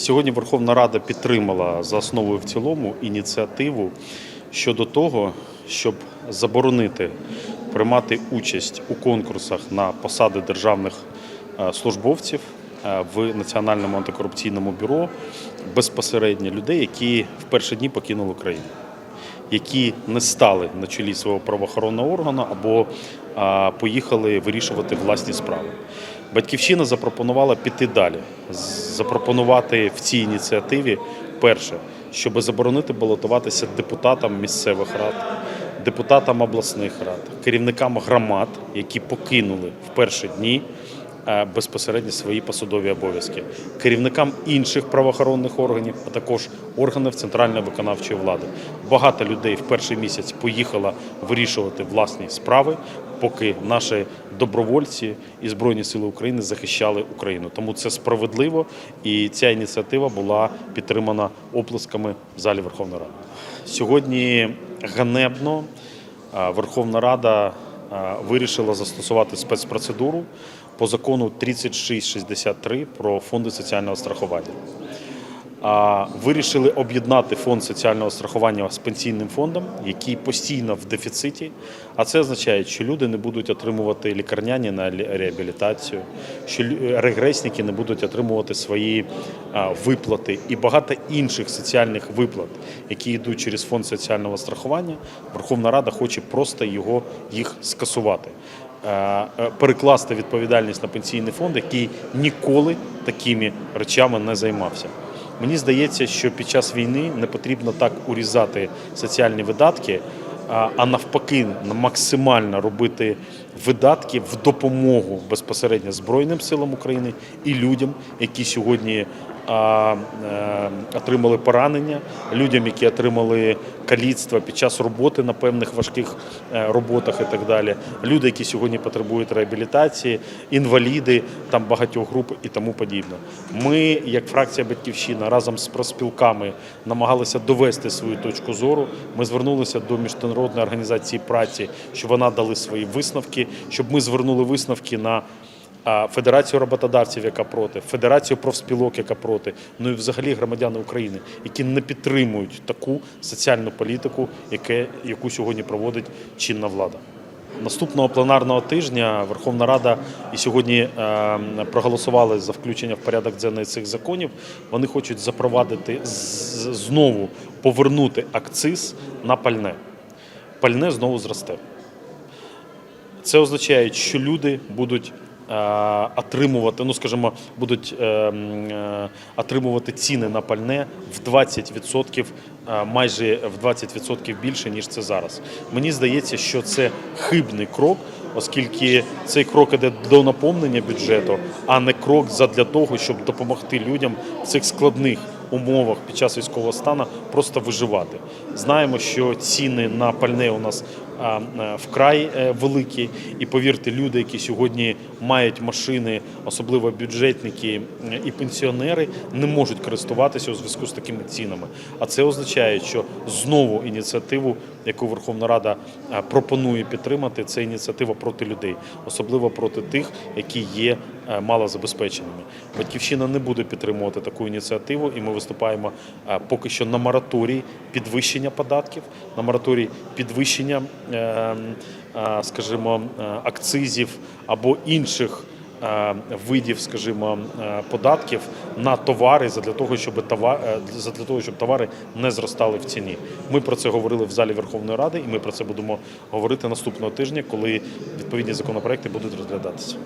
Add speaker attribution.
Speaker 1: Сьогодні Верховна Рада підтримала за основу і в цілому ініціативу щодо того, щоб заборонити приймати участь у конкурсах на посади державних е, службовців е, в Національному антикорупційному бюро безпосередньо людей, які в перші дні покинули країну які не стали на чолі свого правоохоронного органу або поїхали вирішувати власні справи. Батьківщина запропонувала піти далі, запропонувати в цій ініціативі перше, щоб заборонити балотуватися депутатам місцевих рад, депутатам обласних рад, керівникам громад, які покинули в перші дні безпосередньо свої посадові обов'язки, керівникам інших правоохоронних органів, а також органів центральної виконавчої влади. Багато людей в перший місяць поїхало вирішувати власні справи, поки наші добровольці і Збройні Сили України захищали Україну. Тому це справедливо, і ця ініціатива була підтримана оплесками в залі Верховної Ради. Сьогодні ганебно Верховна Рада вирішила застосувати спецпроцедуру по закону 3663 про фонди соціального страхування. Вирішили об'єднати фонд соціального страхування з пенсійним фондом, який постійно в дефіциті. А це означає, що люди не будуть отримувати лікарняні на лі- реабілітацію, що регресники не будуть отримувати свої виплати і багато інших соціальних виплат, які йдуть через фонд соціального страхування. Верховна Рада хоче просто його їх скасувати. Е, Перекласти відповідальність на пенсійний фонд, який ніколи такими речами не займався. Мені здається, що під час війни не потрібно так урізати соціальні видатки, а навпаки, максимально робити видатки в допомогу безпосередньо Збройним силам України і людям, які сьогодні а, е, отримали поранення, людям, які отримали каліцтва під час роботи на певних важких е, роботах і так далі. Люди, які сьогодні потребують реабілітації, інваліди там багатьох груп і тому подібне. Ми, як фракція Батьківщина, разом з проспілками намагалися довести свою точку зору. Ми звернулися до міжнародної організації праці, щоб вона дали свої висновки, щоб ми звернули висновки на Федерацію роботодавців, яка проти, Федерацію профспілок, яка проти, ну і взагалі громадяни України, які не підтримують таку соціальну політику, яку сьогодні проводить чинна влада. Наступного пленарного тижня Верховна Рада і сьогодні е, проголосували за включення в порядок денний цих законів. Вони хочуть запровадити знову повернути акциз на пальне. Пальне знову зросте. Це означає, що люди будуть отримувати, ну скажімо, будуть е, е, отримувати ціни на пальне в 20%, е, майже в 20% більше, ніж це зараз. Мені здається, що це хибний крок, оскільки цей крок іде до наповнення бюджету, а не крок для того, щоб допомогти людям в цих складних умовах під час військового стану просто виживати. Знаємо, що ціни на пальне у нас е, вкрай е, великі, і повірте, люди, які сьогодні мають машини, особливо бюджетники е, і пенсіонери, не можуть користуватися у зв'язку з такими цінами. А це означає, що знову ініціативу, яку Верховна Рада е, пропонує підтримати, це ініціатива проти людей, особливо проти тих, які є е, малозабезпеченими. Батьківщина не буде підтримувати таку ініціативу, і ми виступаємо е, поки що на мораторій підвищення податків, на мораторій підвищення, е, е, скажімо, е, акцизів або інших. е, Видів, скажімо, е, податків на товари для того, щоб товар для того, щоб товари не зростали в ціні. Ми про це говорили в залі Верховної Ради, і ми про це будемо говорити наступного тижня, коли відповідні законопроекти будуть розглядатися.